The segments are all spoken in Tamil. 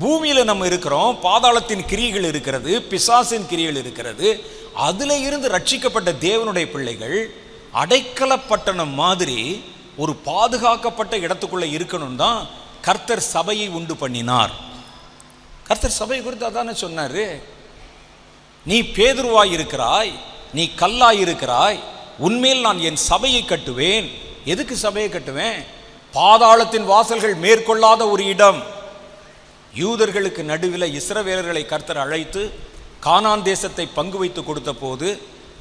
பூமியில் நம்ம இருக்கிறோம் பாதாளத்தின் கிரியைகள் இருக்கிறது பிசாசின் கிரியைகள் இருக்கிறது அதில் இருந்து ரட்சிக்கப்பட்ட தேவனுடைய பிள்ளைகள் அடைக்கலப்பட்டணம் மாதிரி ஒரு பாதுகாக்கப்பட்ட இடத்துக்குள்ளே இருக்கணும் தான் கர்த்தர் சபையை உண்டு பண்ணினார். கர்த்தர் சபை குறித்து அதானே சொன்னார்? நீ பேதுருவாய் இருக்கிறாய் நீ கல்லாய் இருக்கிறாய் உண்மையில் நான் என் சபையை கட்டுவேன். எதுக்கு சபையை கட்டுவேன்? பாதாளத்தின் வாசல்கள் மேற்கொள்ளாத ஒரு இடம். யூதர்களுக்கு நடுவில் இஸ்ரவேலர்களை கர்த்தர் அழைத்து கானான் தேசத்தை பங்கு வைத்து கொடுத்த போது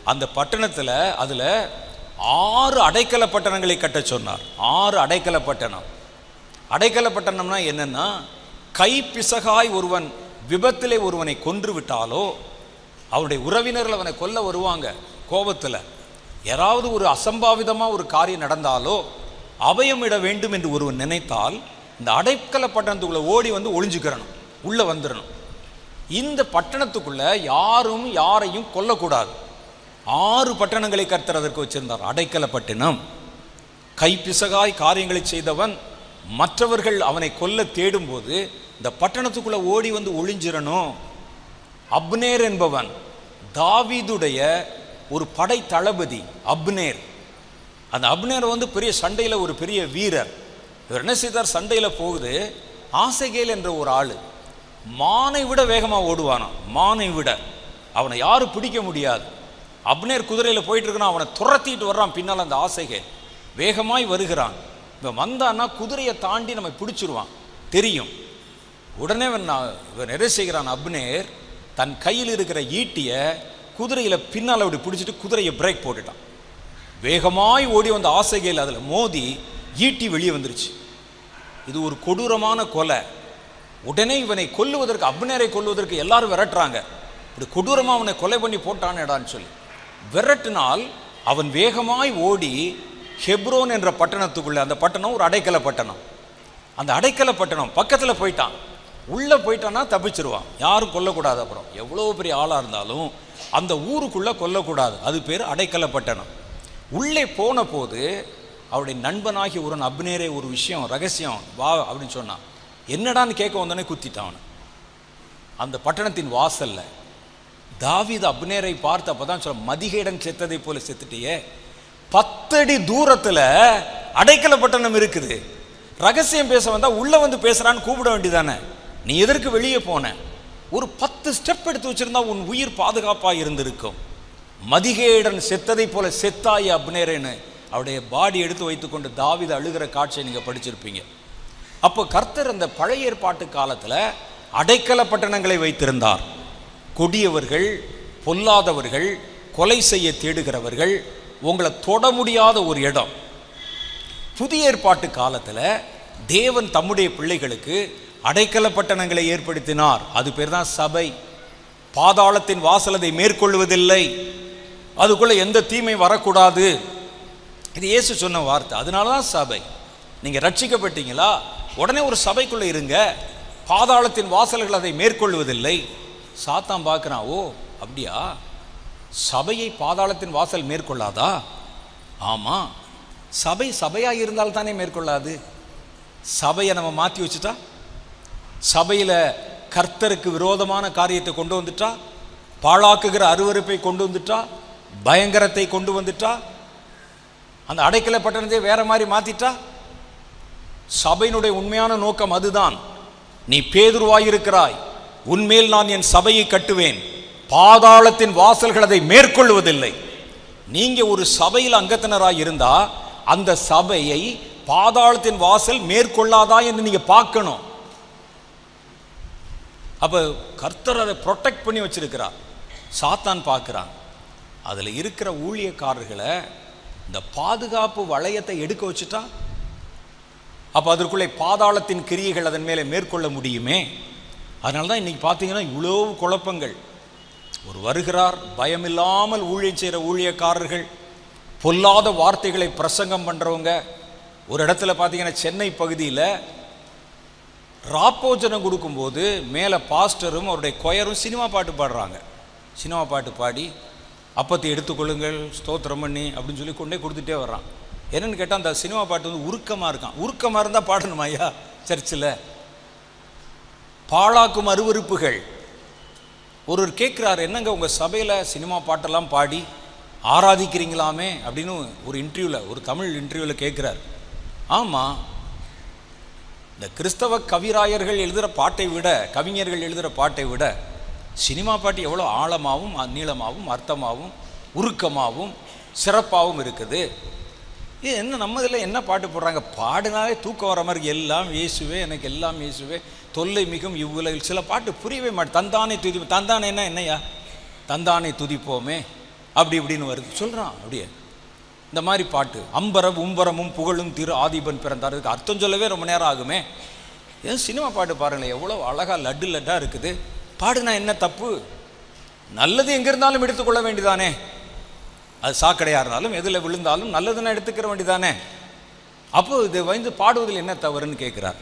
அந்த பட்டணத்தில் அதில் ஆறு அடைக்கல பட்டணங்களை கட்டச் சொன்னார். ஆறு அடைக்கல பட்டணம். அடைக்கல பட்டணம்னா என்னென்னா கை பிசகாய் ஒருவன் விபத்திலே ஒருவனை கொன்று விட்டாலோ அவருடைய உறவினர்கள் அவனை கொல்ல வருவாங்க கோபத்தில். யாராவது ஒரு அசம்பாவிதமாக ஒரு காரியம் நடந்தாலோ அபயமிட வேண்டும் என்று ஒருவன் நினைத்தால் இந்த அடைக்கல பட்டணத்துக்குள்ளே ஓடி வந்து ஒளிஞ்சுக்கிறணும். உள்ளே வந்துடணும் இந்த பட்டணத்துக்குள்ள யாரும் யாரையும் கொல்லக்கூடாது. ஆறு பட்டணங்களை கர்த்தர் வச்சிருந்தார். அடைக்கல பட்டணம் கைப்பிசகாய் காரியங்களை செய்தவன் மற்றவர்கள் அவனை கொல்ல தேடும்போது இந்த பட்டணத்துக்குள்ள ஓடி வந்து ஒளிஞ்சிரணும் அப்னேர் என்பவன் தாவீதுடைய ஒரு படை தளபதி அப்னேர். அந்த அப்னேர் வந்து பெரிய சண்டையில் ஒரு பெரிய வீரர். இவர் என்ன செய்தார்? சண்டையில் போகுது. ஆசைகேல் என்ற ஒரு ஆள் மானை விட வேகமாக ஓடுவானாம். மானை விட. அவனை யாரும் பிடிக்க முடியாது. அப்னேர் குதிரையில் போயிட்டுருக்குன்னா அவனை துரத்திட்டு வர்றான். பின்னால் அந்த ஆசைகேல் வேகமாய் வருகிறான். இவன் வந்தான்னா குதிரையை தாண்டி நம்ம பிடிச்சிருவான். தெரியும். உடனே இவன் நான் இவன் என்ன செய்கிறான்? அப்னேர் தன் கையில் இருக்கிற ஈட்டியை குதிரையில் பின்னால் அப்படி பிடிச்சிட்டு குதிரையை பிரேக் போட்டுட்டான். வேகமாய் ஓடி வந்த ஆசைகள் அதில் மோதி ஈட்டி வெளியே வந்துருச்சு. இது ஒரு கொடூரமான கொலை. உடனே இவனை கொல்லுவதற்கு அப்னேரை கொல்லுவதற்கு எல்லாரும் விரட்டுறாங்க. இப்படி கொடூரமாக அவனை கொலை பண்ணி போட்டானேடான்னு சொல்லி. விரட்டினால் அவன் வேகமாய் ஓடி ஹெப்ரோன் என்ற பட்டணத்துக்குள்ளே அந்த பட்டணம் ஒரு அடைக்கல பட்டணம். அந்த அடைக்கல பட்டணம் பக்கத்தில் போயிட்டான். உள்ளே போயிட்டான்னா தப்பிச்சிருவான். யாரும் கொல்லக்கூடாது அப்புறம். எவ்வளோ பெரிய ஆளாக இருந்தாலும் அந்த ஊருக்குள்ளே கொல்லக்கூடாது. அது பேர் அடைக்கல பட்டணம். உள்ளே போன போது அவருடைய நண்பனாகி ஒரு அப்னேரே ஒரு விஷயம் ரகசியம் வா அப்படின்னு சொன்னான் என்னடான்னு கேட்க வந்தோடனே குத்திட்டான் அந்த பட்டணத்தின் வாசலில் தாவித அப்னேரை பார்த்து அப்பதான் சொல்ல மதிகேடன் செத்ததை போல செத்துட்டியே. பத்தடி தூரத்தில் அடைக்கல பட்டணம் இருக்குது. ரகசியம் பேச வந்தால் உள்ளே வந்து பேசுகிறான்னு கூப்பிட வேண்டியதானே. நீ எதற்கு வெளியே போன? ஒரு பத்து ஸ்டெப் எடுத்து வச்சிருந்தா உன் உயிர் பாதுகாப்பாக இருந்திருக்கும். மதிகேடன் செத்ததை போல செத்தாய் அப்னேரேன்னு அவருடைய பாடி எடுத்து வைத்துக்கொண்டு தாவித அழுகிற காட்சியை நீங்கள் படிச்சிருப்பீங்க. அப்போ கர்த்தர் அந்த பழைய ஏற்பாட்டு காலத்தில் அடைக்கல பட்டணங்களை வைத்திருந்தார். கொடியவர்கள் பொல்லாதவர்கள் கொலை செய்ய தேடுகிறவர்கள் உங்களை தொட முடியாத ஒரு இடம். புதிய ஏற்பாட்டு காலத்தில் தேவன் தம்முடைய பிள்ளைகளுக்கு அடைக்கல பட்டணங்களை ஏற்படுத்தினார். அது பேர் தான் சபை. பாதாளத்தின் வாசல் அதை மேற்கொள்வதில்லை. அதுக்குள்ளே எந்த தீமை வரக்கூடாது. இது இயேசு சொன்ன வார்த்தை. அதனால தான் சபை. நீங்கள் ரட்சிக்கப்பட்டீங்களா? உடனே ஒரு சபைக்குள்ளே இருங்க. பாதாளத்தின் வாசல்கள் அதை மேற்கொள்வதில்லை. சாத்தான் பார்க்குறான் ஓ அப்படியா? சபையை பாதாளத்தின் வாசல் மேற்கொள்ளாதா? ஆமாம் சபை சபையாக இருந்தால் தானே மேற்கொள்ளாது. சபையை நம்ம மாற்றி வச்சுட்டா? சபையில் கர்த்தருக்கு விரோதமான காரியத்தை கொண்டு வந்துட்டா? பாழாக்குகிற அருவருப்பை கொண்டு வந்துட்டா? பயங்கரத்தை கொண்டு வந்துட்டா? அந்த அடைக்கல பட்டணத்தை வேற மாதிரி மாத்திட்டா? சபையினுடைய உண்மையான நோக்கம் அதுதான். நீ பேதுருவாயிருக்கிறாய். உன்மேல் நான் என் சபையை கட்டுவேன். பாதாளத்தின் வாசல்கள் அதை மேற்கொள்வதில்லை நீங்க ஒரு சபையில் அங்கத்தினராய் இருந்தா அந்த சபையை பாதாளத்தின் வாசல் மேற்கொள்ளாதா என்று நீங்க பார்க்கணும். அப்ப கர்த்தர் அதை ப்ரொடெக்ட் பண்ணி வச்சிருக்கிறார். சாத்தான் பார்க்குறான். அதில் இருக்கிற ஊழியக்காரர்களை இந்த பாதுகாப்பு வளையத்தை எடுக்க வச்சுட்டா அப்போ அதற்குள்ளே பாதாளத்தின் கிரியைகள் அதன் மேலே மேற்கொள்ள முடியுமே? அதனால தான் இன்றைக்கி பார்த்தீங்கன்னா இவ்வளோ குழப்பங்கள். ஒரு வருகிறார் பயமில்லாமல் ஊழியம் செய்கிற ஊழியக்காரர்கள் பொல்லாத வார்த்தைகளை பிரசங்கம் பண்ணுறவங்க ஒரு இடத்துல பார்த்தீங்கன்னா சென்னை பகுதியில் ராப்போஜனம் கொடுக்கும்போது மேலே பாஸ்டரும் அவருடைய கொயரும் சினிமா பாட்டு பாடுறாங்க. சினிமா பாட்டு பாடி அப்பத்தை எடுத்துக்கொள்ளுங்கள் ஸ்தோத்திரம் பண்ணி அப்படின்னு சொல்லி கொண்டே கொடுத்துட்டே வர்றான். என்னன்னு கேட்டால் அந்த சினிமா பாட்டு வந்து உருக்கமாக இருக்கான். உருக்கமாக இருந்தால் பாடணுமா ஐயா? சர்ச்சில். பாழாக்கும் அருவருப்புகள். ஒருவர் கேட்குறாரு என்னங்க உங்கள் சபையில் சினிமா பாட்டெல்லாம் பாடி ஆராதிக்கிறீங்களாமே? அப்படின்னு ஒரு இன்டர்வியூவில் ஒரு தமிழ் இன்டர்வியூவில் கேட்குறாரு ஆமாம் இந்த கிறிஸ்தவ கவிராயர்கள் எழுதுகிற பாட்டை விட கவிஞர்கள் எழுதுகிற பாட்டை விட சினிமா பாட்டு எவ்வளோ ஆழமாகவும் நீளமாகவும் அர்த்தமாகவும் உருக்கமாகவும் சிறப்பாகவும் இருக்குது. இது என்ன நம்ம இதில் என்ன பாட்டு போடுறாங்க? பாடினாலே தூக்கம் வர மாதிரி எல்லாம் இயேசுவே எனக்கு எல்லாம் இயேசுவே தொல்லை மிகும் இவ்வுலகில். சில பாட்டு புரியவே மாட்டேன். தந்தானே துதி தந்தானேன்னா என்னையா? தந்தானே துதிப்போமே. அப்படி இப்படின்னு வருது. சொல்கிறான் அப்படியே. இந்த மாதிரி பாட்டு. அம்பரம் உம்பரமும் புகழும் திரு ஆதிபன் பிறந்தார். இதுக்கு அர்த்தம் சொல்லவே ரொம்ப நேரம் ஆகுமே. ஏன் சினிமா பாட்டு பாருங்களேன். எவ்வளோ அழகாக லட்டு லட்டாக இருக்குது. பாடுனா என்ன தப்பு? நல்லது எங்கே இருந்தாலும் எடுத்துக்கொள்ள வேண்டிதானே அது சாக்கடையாக இருந்தாலும் எதில் விழுந்தாலும் நல்லதுன்னு எடுத்துக்கிற வேண்டிதானே அப்போது இது வந்து பாடுவதில் என்ன தவறுன்னு கேட்குறார்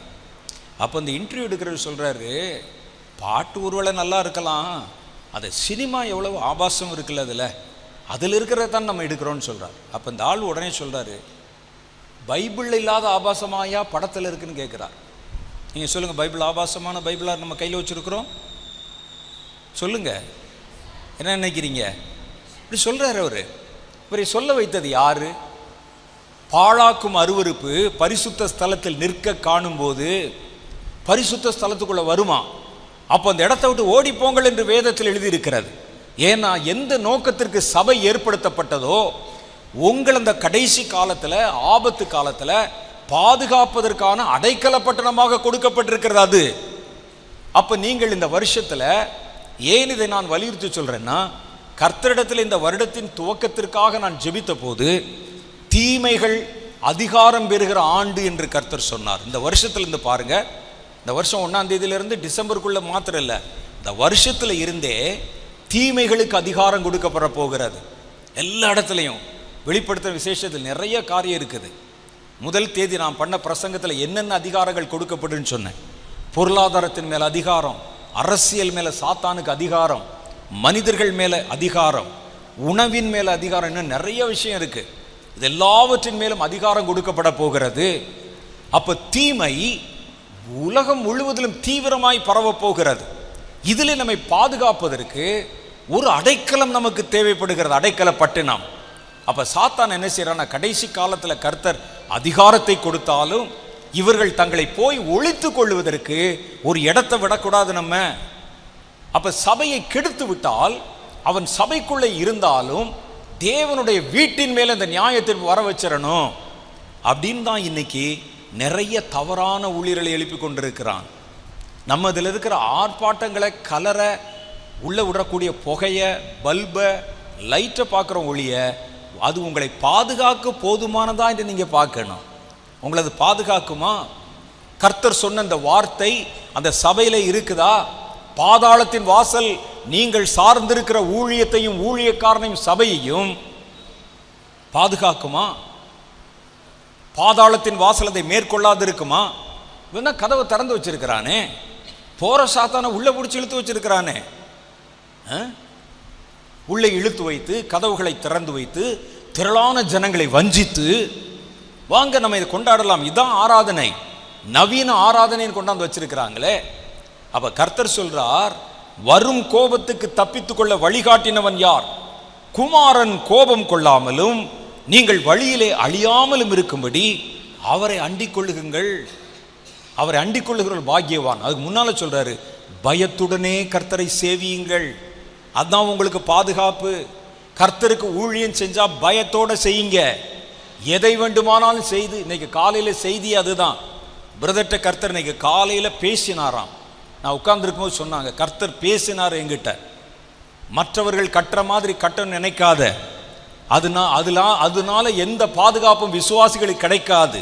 அப்போ இந்த இன்டர்வியூ எடுக்கிறவர் சொல்கிறாரு பாட்டு ஒருவேளை நல்லா இருக்கலாம். அது சினிமா எவ்வளவு ஆபாசம் இருக்குல்ல அதில். அதில் இருக்கிறத தான் நம்ம எடுக்கிறோம்னு சொல்கிறார் அப்போ இந்த ஆள் உடனே சொல்கிறாரு பைபிளில் இல்லாத ஆபாசமாயா படத்தில் இருக்குன்னு கேட்குறார் நீங்கள் சொல்லுங்கள் பைபிள் ஆபாசமான பைபிளாக நம்ம கையில் வச்சுருக்குறோம்? சொல்லுங்க. என்ன நினைக்கிறீங்க? இப்படி சொல்கிறார் அவர். இவரை சொல்ல வைத்தது யாரு? பாழாக்கும் அருவருப்பு பரிசுத்த ஸ்தலத்தில் நிற்க காணும்போது பரிசுத்த ஸ்தலத்துக்குள்ளே வருமா? அப்போ அந்த இடத்த விட்டு ஓடிப்போங்கள் என்று வேதத்தில் எழுதியிருக்கிறது. ஏன்னா எந்த நோக்கத்திற்கு சபை ஏற்படுத்தப்பட்டதோ உங்கள் அந்த கடைசி காலத்தில் ஆபத்து காலத்தில் பாதுகாப்பதற்கான அடைக்கல பட்டணமாக கொடுக்கப்பட்டிருக்கிறது அது. அப்போ நீங்கள் இந்த வருஷத்தில் ஏன் இதை நான் வலியுறுத்தி சொல்கிறேன்னா கர்த்தரிடத்தில் இந்த வருடத்தின் துவக்கத்திற்காக நான் ஜெபித்த போது தீமைகள் அதிகாரம் பெறுகிற ஆண்டு என்று கர்த்தர் சொன்னார். இந்த வருஷத்துல இருந்து பாருங்க இந்த வருஷம் ஒன்றாம் தேதியிலிருந்து டிசம்பருக்குள்ளே மாத்திரம் இல்லை இந்த வருஷத்தில் இருந்தே தீமைகளுக்கு அதிகாரம் கொடுக்கப்பட போகிறது. எல்லா இடத்துலையும் வெளிப்படுத்துகிற விசேஷத்தில் நிறைய காரியம் இருக்குது. முதல் தேதி நான் பண்ண பிரசங்கத்தில் என்னென்ன அதிகாரங்கள் கொடுக்கப்படுன்னு சொன்னேன். பொருளாதாரத்தின் மேல் அதிகாரம் அரசியல் மேலே சாத்தானுக்கு அதிகாரம் மனிதர்கள் மேலே அதிகாரம் உணவின் மேலே அதிகாரம் இன்னும் நிறைய விஷயம் இருக்குது இது எல்லாவற்றின் மேலும் அதிகாரம் கொடுக்கப்பட போகிறது. அப்போ தீமை உலகம் முழுவதிலும் தீவிரமாய் பரவப் போகிறது. இதில் நம்மை பாதுகாப்பதற்கு ஒரு அடைக்கலம் நமக்கு தேவைப்படுகிறது அடைக்கல பட்டினம். அப்போ சாத்தான் என்ன செய்கிறான்னா கடைசி காலத்தில் கர்த்தர் அதிகாரத்தை கொடுத்தாலும் இவர்கள் தங்களை போய் ஒழித்து கொள்வதற்கு ஒரு இடத்தை விடக்கூடாது நம்ம. அப்ப சபையை கெடுத்து விட்டால் அவன் சபைக்குள்ளே இருந்தாலும் தேவனுடைய வீட்டின் மேல் இந்த நியாயத்திற்கு வர வச்சிடணும். அப்படின்னு தான் இன்னைக்கு நிறைய தவறான ஊழியர்களை எழுப்பி கொண்டிருக்கிறான். நம்ம இதில் இருக்கிற ஆர்ப்பாட்டங்களை கலரை உள்ள விடக்கூடிய புகைய பல்பை லைட்டை பார்க்குற ஒளிய அது உங்களை பாதுகாக்க போதுமானதா என்று நீங்கள் பார்க்கணும். உங்களை அது பாதுகாக்குமா? கர்த்தர் சொன்ன அந்த வார்த்தை அந்த சபையில் இருக்குதா? பாதாளத்தின் வாசல் நீங்கள் சார்ந்திருக்கிற ஊழியத்தையும் ஊழியக்காரனையும் சபையையும் பாதுகாக்குமா? பாதாளத்தின் வாசல் அதை மேற்கொள்ளாது இருக்குமா வேணா கதவை திறந்து வச்சிருக்கிறானே. போற சாத்தானை உள்ள பிடிச்சி இழுத்து வச்சிருக்கிறானே. ஆ? உள்ளே இழுத்து வைத்து கதவுகளை திறந்து வைத்து திரளான ஜனங்களை வஞ்சித்து வாங்க நம்ம இதை கொண்டாடலாம். இதுதான் ஆராதனை. நவீன ஆராதனைன்னு கொண்டாந்து வச்சிருக்கிறாங்களே. அப்ப கர்த்தர் சொல்றார் வரும் கோபத்துக்கு தப்பித்துக்கொள்ள வழிகாட்டினவன் யார்? குமாரன் கோபம் கொள்ளாமலும் நீங்கள் வழியிலே அழியாமலும் இருக்கும்படி அவரை அண்டிக் கொள்ளுங்கள். அவரை அண்டிக் கொள்ளுகிற பாக்கியவான். அதுக்கு முன்னால சொல்றாரு பயத்துடனே கர்த்தரை சேவியுங்கள். அதான் உங்களுக்கு பாதுகாப்பு. கர்த்தருக்கு ஊழியம் செஞ்சா பயத்தோட செய்யுங்க. எதை வேண்டுமானாலும் செய்து இன்னைக்கு காலையில் செய்தி அதுதான். பிரதர்ட்ட கர்த்தர் இன்னைக்கு காலையில் பேசினாராம். நான் உட்கார்ந்துருக்கும் போது சொன்னாங்க கர்த்தர் பேசினார் எங்கிட்ட மற்றவர்கள் கட்டுற மாதிரி கட்டணும்னு நினைக்காத. அதுனா அதெல்லாம் அதனால எந்த பாதுகாப்பும் விசுவாசிகளுக்கு கிடைக்காது.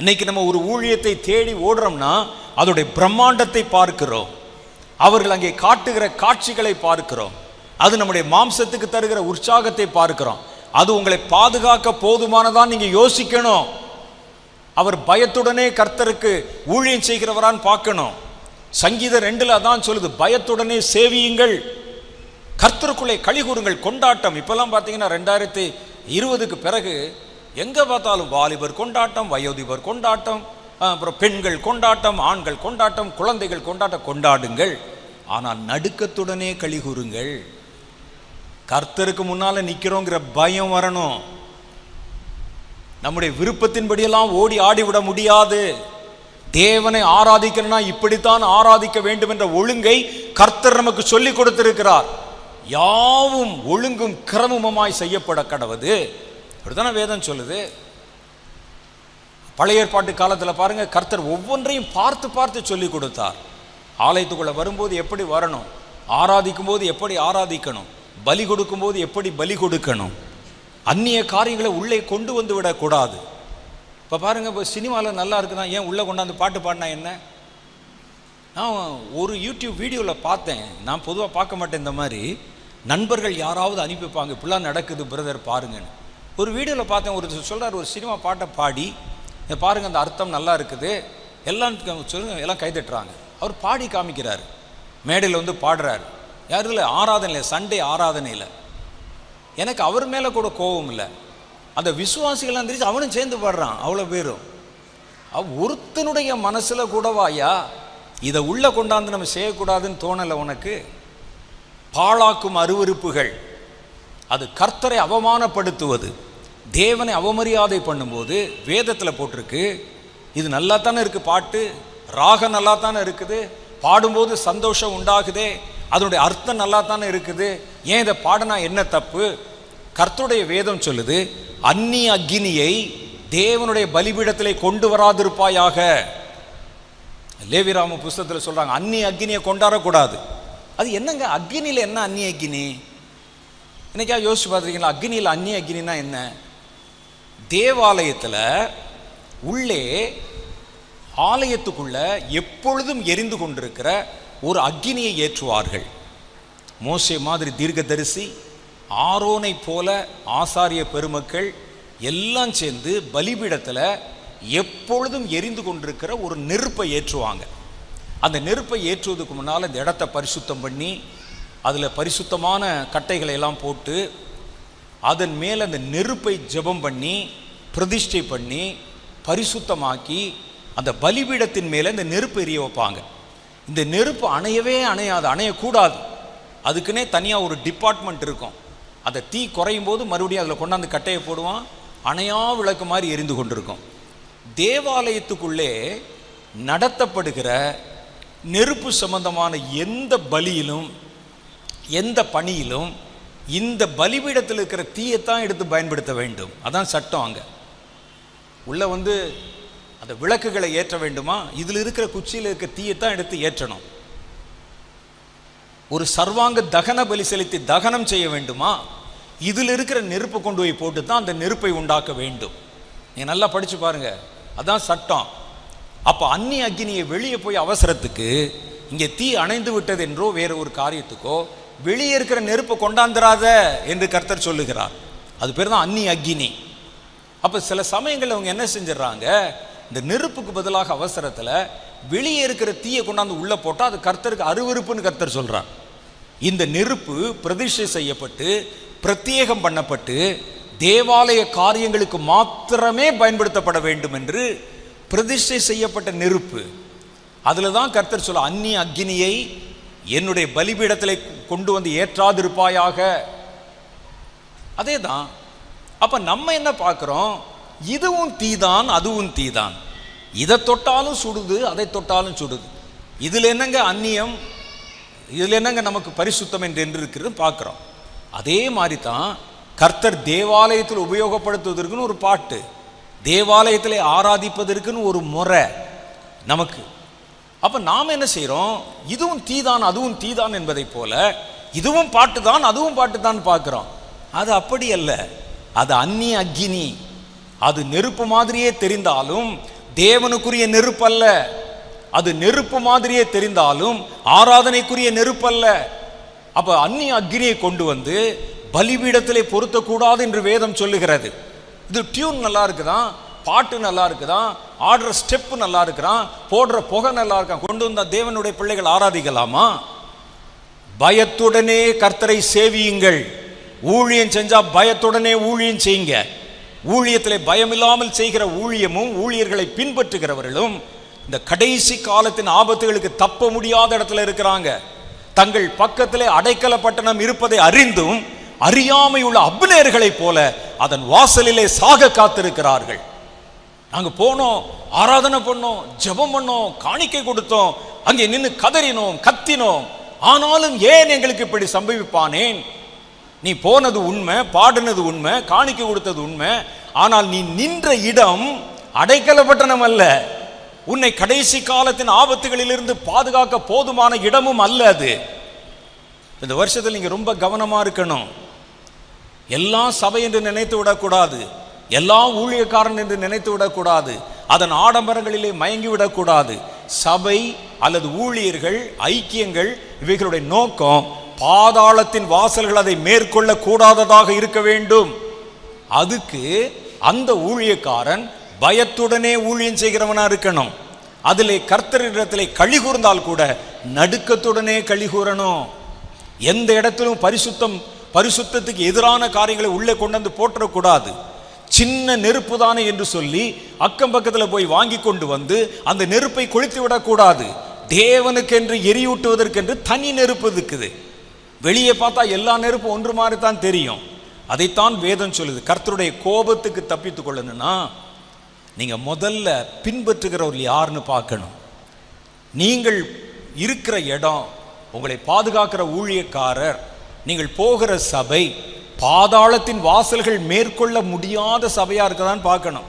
இன்னைக்கு நம்ம ஒரு ஊழியத்தை தேடி ஓடுறோம்னா அதோடைய பிரம்மாண்டத்தை பார்க்கிறோம். அவர்கள் அங்கே காட்டுகிற காட்சிகளை பார்க்கிறோம். அது நம்முடைய மாம்சத்துக்கு தருகிற உற்சாகத்தை பார்க்கிறோம். அது உங்களை பாதுகாக்க போதுமானதான் நீங்கள் யோசிக்கணும். அவர் பயத்துடனே கர்த்தருக்கு ஊழியம் செய்கிறவரான்னு பார்க்கணும். சங்கீதம் ரெண்டில் அதான் சொல்லுது பயத்துடனே சேவியுங்கள். கர்த்தருக்குள்ளே கழிகூறுங்கள் கொண்டாட்டம். இப்பெல்லாம் பார்த்தீங்கன்னா ரெண்டாயிரத்தி இருபதுக்கு பிறகு எங்கே பார்த்தாலும் வாலிபர் கொண்டாட்டம் வயோதிபர் கொண்டாட்டம் அப்புறம் பெண்கள் கொண்டாட்டம் ஆண்கள் கொண்டாட்டம் குழந்தைகள் கொண்டாட்டம் கொண்டாடுங்கள். ஆனால் நடுக்கத்துடனே கழிகூறுங்கள் கர்த்தருக்கு முன்னால் நிற்கிறோங்கிற பயம் வரணும். நம்முடைய விருப்பத்தின்படியெல்லாம் ஓடி ஆடி விட முடியாது. தேவனை ஆராதிக்கணும்னா இப்படித்தான் ஆராதிக்க வேண்டும் என்ற ஒழுங்கை கர்த்தர் நமக்கு சொல்லி கொடுத்திருக்கிறார். யாவும் ஒழுங்கும் கிரமமாய் செய்யப்பட கடவுது. அப்படித்தானே வேதம் சொல்லுது? பழைய ஏற்பாட்டு காலத்தில் பாருங்க கர்த்தர் ஒவ்வொன்றையும் பார்த்து பார்த்து சொல்லி கொடுத்தார். ஆலயத்துக்குள்ளே வரும்போது எப்படி வரணும்? ஆராதிக்கும் போது எப்படி ஆராதிக்கணும்? பலி கொடுக்கும்போது எப்படி பலி கொடுக்கணும்? அந்நிய காரியங்களை உள்ளே கொண்டு வந்து விடக்கூடாது. இப்போ பாருங்கள் இப்போ சினிமாவில் நல்லா இருக்குதா ஏன் உள்ளே கொண்டாந்து பாட்டு பாடினா என்ன? நான் ஒரு யூடியூப் வீடியோவில் பார்த்தேன். நான் பொதுவாக பார்க்க மாட்டேன் இந்த மாதிரி. நண்பர்கள் யாராவது அனுப்பிப்பாங்க இப்படிலாம் நடக்குது பிரதர் பாருங்கன்னு. ஒரு வீடியோவில் பார்த்தேன் ஒரு சொல்கிறார் ஒரு சினிமா பாட்டை பாடி இதை பாருங்கள் அந்த அர்த்தம் நல்லா இருக்குது. எல்லாம் சொல்லுங்க எல்லாம் கைதட்டுறாங்க அவர் பாடி காமிக்கிறார். மேடையில் வந்து பாடுறாரு. யாரும் இல்லை? ஆராதனையில் சண்டே ஆராதனையில். எனக்கு அவர் மேலே கூட கோபம் இல்லை. அந்த விசுவாசிகள்லாம் தெரிஞ்சு அவனும் சேர்ந்து பாடுறான் அவ்வளோ பேரும். அவ் ஒருத்தனுடைய மனசில் கூடவாயா இதை உள்ளே கொண்டாந்து நம்ம செய்யக்கூடாதுன்னு தோணலை உனக்கு? பாழாக்கும் அருவருப்புகள். அது கர்த்தரை அவமானப்படுத்துவது. தேவனை அவமரியாதை பண்ணும்போது வேதத்தில் போட்டிருக்கு இது நல்லா தானே இருக்குது பாட்டு? ராகம் நல்லா தானே இருக்குது? பாடும்போது சந்தோஷம் உண்டாகுதே? அதனுடைய அர்த்தம் நல்லா தானே இருக்குது? ஏன் இதை பாடினா என்ன தப்பு? கர்த்தருடைய வேதம் சொல்லுது அந்நி அக்கினியை தேவனுடைய பலிபீடத்திலே கொண்டு வராதிருப்பாயாக. லேவிராம புஸ்தகத்தில் சொல்கிறாங்க அந்நி அக்னியை கொண்டாடக்கூடாது. அது என்னங்க? அக்னியில் என்ன அந்நி அக்னி என்னைக்கா யோசிச்சு பார்த்துருக்கீங்களா? அக்னியில் அந்நிய அக்னினா என்ன? தேவாலயத்தில் உள்ளே ஆலயத்துக்குள்ள எப்பொழுதும் எரிந்து கொண்டிருக்கிற ஒரு அக்னியை ஏற்றுவார்கள். மோசே மாதிரி தீர்க்கதரிசி ஆரோனை போல ஆசாரிய பெருமக்கள் எல்லாம் சேர்ந்து பலிபீடத்தில் எப்பொழுதும் எரிந்து கொண்டிருக்கிற ஒரு நெருப்பை ஏற்றுவாங்க. அந்த நெருப்பை ஏற்றுவதற்கு முன்னால் இந்த இடத்த பரிசுத்தம் பண்ணி அதில் பரிசுத்தமான கட்டைகளை எல்லாம் போட்டு அதன் மேல் அந்த நெருப்பை ஜெபம் பண்ணி பிரதிஷ்டை பண்ணி பரிசுத்தமாக்கி அந்த பலிபீடத்தின் மேலே இந்த நெருப்பு எரிய வைப்பாங்க. இந்த நெருப்பு அணையவே அணையாது அணையக்கூடாது. அதுக்குன்னே தனியாக ஒரு டிபார்ட்மெண்ட் இருக்கும். அந்த தீ குறையும் போது மறுபடியும் அதில் கொண்டாந்து கட்டையை போடுவான். அணையா விளக்கு மாதிரி எரிந்து கொண்டிருக்கும். தேவாலயத்துக்குள்ளே நடத்தப்படுகிற நெருப்பு சம்பந்தமான எந்த பலியிலும் எந்த பணியிலும் இந்த பலிபீடத்தில் இருக்கிற தீயைத்தான் எடுத்து பயன்படுத்த வேண்டும். அதான் சட்டம் அங்கே. உள்ளே வந்து அந்த விளக்குகளை ஏற்ற வேண்டுமா? இதில் இருக்கிற குச்சியில் இருக்கிற தீயைத்தான் எடுத்து ஏற்றணும். ஒரு சர்வாங்க தகன பலி செலுத்தி தகனம் செய்ய வேண்டுமா? இதில் இருக்கிற நெருப்பை கொண்டு போய் போட்டு தான் அந்த நெருப்பை உண்டாக்க வேண்டும். நீங்கள் நல்லா படித்து பாருங்க. அதான் சட்டம். அப்போ அந்நி அக்னியை வெளியே போய் அவசரத்துக்கு இங்கே தீ அணைந்து விட்டது என்றோ வேறு ஒரு காரியத்துக்கோ வெளியே இருக்கிற நெருப்பை கொண்டாந்துராத என்று கர்த்தர் சொல்லுகிறார். அது பேர் தான் அந்நி அக்னி. அப்போ சில சமயங்களில் அவங்க என்ன செஞ்சிடறாங்க? இந்த நெருப்புக்கு பதிலாக அவசரத்தில் வெளியே இருக்கிற தீயை கொண்டாந்து உள்ளே போட்டால் அது கர்த்தருக்கு அருவருப்புன்னு கர்த்தர் சொல்கிறார் இந்த நெருப்பு பிரதிஷ்டை செய்யப்பட்டு பிரத்யேகம் பண்ணப்பட்டு தேவாலய காரியங்களுக்கு மாத்திரமே பயன்படுத்தப்பட வேண்டும் என்று பிரதிஷ்டை செய்யப்பட்ட நெருப்பு. அதில் தான் கர்த்தர் சொல்ல அந்நிய அக்னியை என்னுடைய பலிபீடத்தில் கொண்டு வந்து ஏற்றாதிருப்பாயாக. அதே தான் அப்போ நம்ம என்ன பார்க்குறோம்? இதுவும் தீதான் அதுவும் தீதான். இதை தொட்டாலும் சுடுது அதை தொட்டாலும் சுடுது. இதில் என்னங்க அந்நியம்? இதில் என்னங்க நமக்கு பரிசுத்தம் என்று என்று இருக்கிறது பார்க்குறோம். அதே மாதிரி தான் கர்த்தர் தேவாலயத்தில் உபயோகப்படுத்துவதற்குன்னு ஒரு பாட்டு. தேவாலயத்தில் ஆராதிப்பதற்குன்னு ஒரு முறை நமக்கு. அப்போ நாம் என்ன செய்கிறோம் இதுவும் தீதான் அதுவும் தீதான் என்பதைப் போல இதுவும் பாட்டு தான் அதுவும் பாட்டு தான் பார்க்குறோம். அது அப்படி அல்ல. அது அந்நிய அக்கினி அது நெருப்பு மாதிரியே தெரிந்தாலும் தேவனுக்குரிய நெருப்பு அல்ல அது நெருப்பு மாதிரியே தெரிந்தாலும் ஆராதனைக்குரிய நெருப்பு அல்ல அப்ப அந்நிய அக்னியை கொண்டு வந்து பலிபீடத்திலே பொருத்தக்கூடாது என்று வேதம் சொல்லுகிறது. இது டியூன் நல்லா இருக்குதான் பாட்டு நல்லா இருக்குதான் ஆடுற ஸ்டெப்பு நல்லா இருக்கிறான் போடுற புகை நல்லா இருக்கான் கொண்டு வந்தால் தேவனுடைய பிள்ளைகள் ஆராதிக்கலாமா? பயத்துடனே கர்த்தரை சேவியுங்கள். ஊழியம் செஞ்சால் பயத்துடனே ஊழியம் செய்யுங்க. ஊழியத்திலே பயமில்லாமல் செய்கிற ஊழியமும் ஊழியர்களை பின்பற்றுகிறவர்களும் இந்த கடைசி காலத்தின் ஆபத்துகளுக்கு தப்ப முடியாத இடத்துல இருக்கிறாங்க. தங்கள் பக்கத்திலே அடைக்கல பட்டணம் இருப்பதை அறிந்தும் அறியாமை உள்ள அபிநேயர்களைப் போல அதன் வாசலிலே சாக காத்திருக்கிறார்கள். நாங்கள் போனோம் ஆராதனை பண்ணோம் ஜெபம் பண்ணோம் காணிக்கை கொடுத்தோம் அங்கே நின்று கதறினோம் கத்தினோம். ஆனாலும் ஏன் எங்களுக்கு இப்படி சம்பவிப்பானேன்? நீ போனது உண்மை பாடினது உண்மை காணிக்க கொடுத்தது உண்மை. ஆனால் நீ நின்ற இடம் அடைக்கலப்பட்டனம் அல்ல. உன்னை கடைசி காலத்தின் ஆபத்துகளிலிருந்து பாதுகாக்க போதுமான இடமும் அல்ல அது. இந்த வருஷத்தில் நீங்கள் ரொம்ப கவனமாக இருக்கணும். எல்லாம் சபை என்று நினைத்து விடக்கூடாது. எல்லாம் ஊழியக்காரன் என்று நினைத்து விடக்கூடாது. அதன் ஆடம்பரங்களிலே மயங்கி விடக்கூடாது. சபை அல்லது ஊழியர்கள் ஐக்கியங்கள் இவைகளுடைய நோக்கம். பாதாளத்தின் வாசல்கள் அதை மேற்கொள்ள கூடாததாக இருக்க வேண்டும். அதுக்கு அந்த ஊழியக்காரன் பயத்துடனே ஊழியம் செய்கிறவனா இருக்கணும். அதிலே கர்த்தரிடத்திலே கழி கூர்ந்தால் கூட நடுக்கத்துடனே கழி கூறணும். எந்த இடத்திலும் பரிசுத்தம் பரிசுத்தத்துக்கு எதிரான காரியங்களை உள்ளே கொண்டு வந்து போட்டுறக்கூடாது சின்ன நெருப்பு தானே என்று சொல்லி அக்கம் பக்கத்தில் போய் வாங்கி கொண்டு வந்து அந்த நெருப்பை கொளுத்து விடக்கூடாது. தேவனுக்கென்று எரியூட்டுவதற்கென்று தனி நெருப்பு இருக்குது. வெளியே பார்த்தா எல்லா நெருப்பும் ஒன்று மாதிரி தான் தெரியும். அதைத்தான் வேதம் சொல்லுது. கர்த்தருடைய கோபத்துக்கு தப்பித்து கொள்ளணும்னா நீங்கள் முதல்ல பின்பற்றுகிறவர் யாருன்னு பார்க்கணும். நீங்கள் இருக்கிற இடம் உங்களை பாதுகாக்கிற ஊழியக்காரர் நீங்கள் போகிற சபை பாதாளத்தின் வாசல்கள் மேற்கொள்ள முடியாத சபையாக இருக்கதான் பார்க்கணும்.